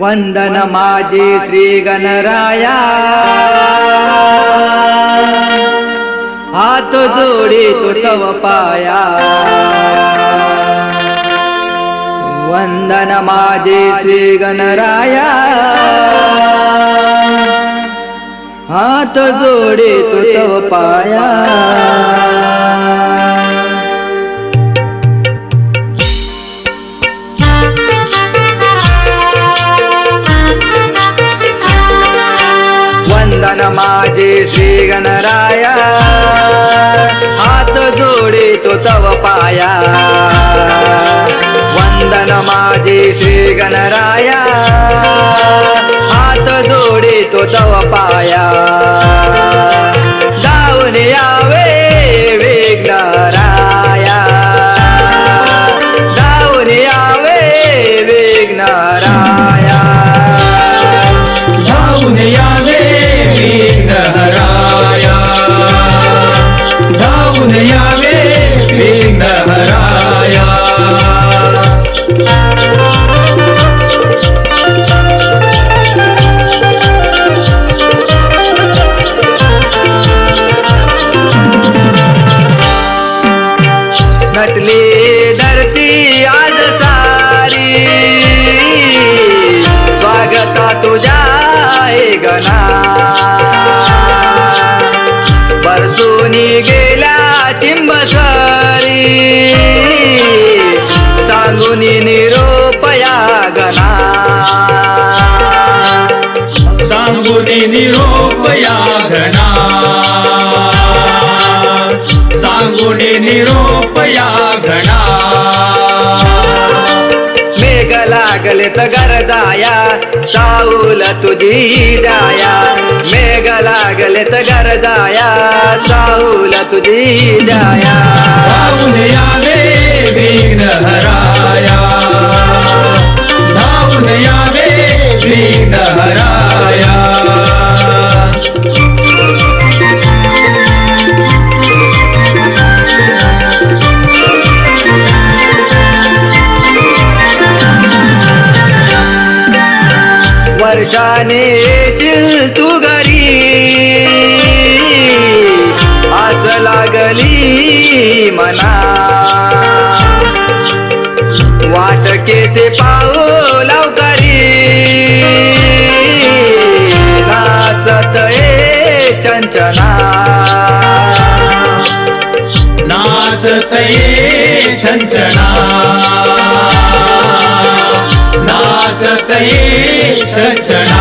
वंदन माझे श्री गणराया हात जोडे तो तव पाया वंदन माझे श्री गणराया हात जोडे तो तव पाया वंदन माझे श्री गणराया. हात जोडे तो तव पाया. वंदन माझे श्री गणराया. हात जोडे तो तव पाया. नटली धरती आज सारी. स्वागता तुझ्या गणा. बरसूनी गेल्या चिंबसरी. सांगुनी निरोपया गणा. सांगून निरोपया गणा. सांगून निरोप या घडा मेघ लागले तर गरजाया चाऊल तुझी द्याया मेघ लागले तर गरजाया चाऊल तुझी द्याया धावून यावे वर्षाने येशील तू घरी. आस लागली मना. वाटकेचे पाऊ लवकरी नाचत ये चंचना. नाचत ये छंचना नाचत ये छंचना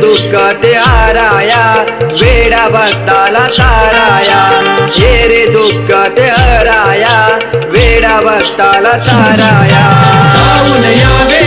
दुःख ते हराया वेडा भक्ताला ताराया. ये दुःख ते हराया वेडा भक्ताला ताराया. धावून यावे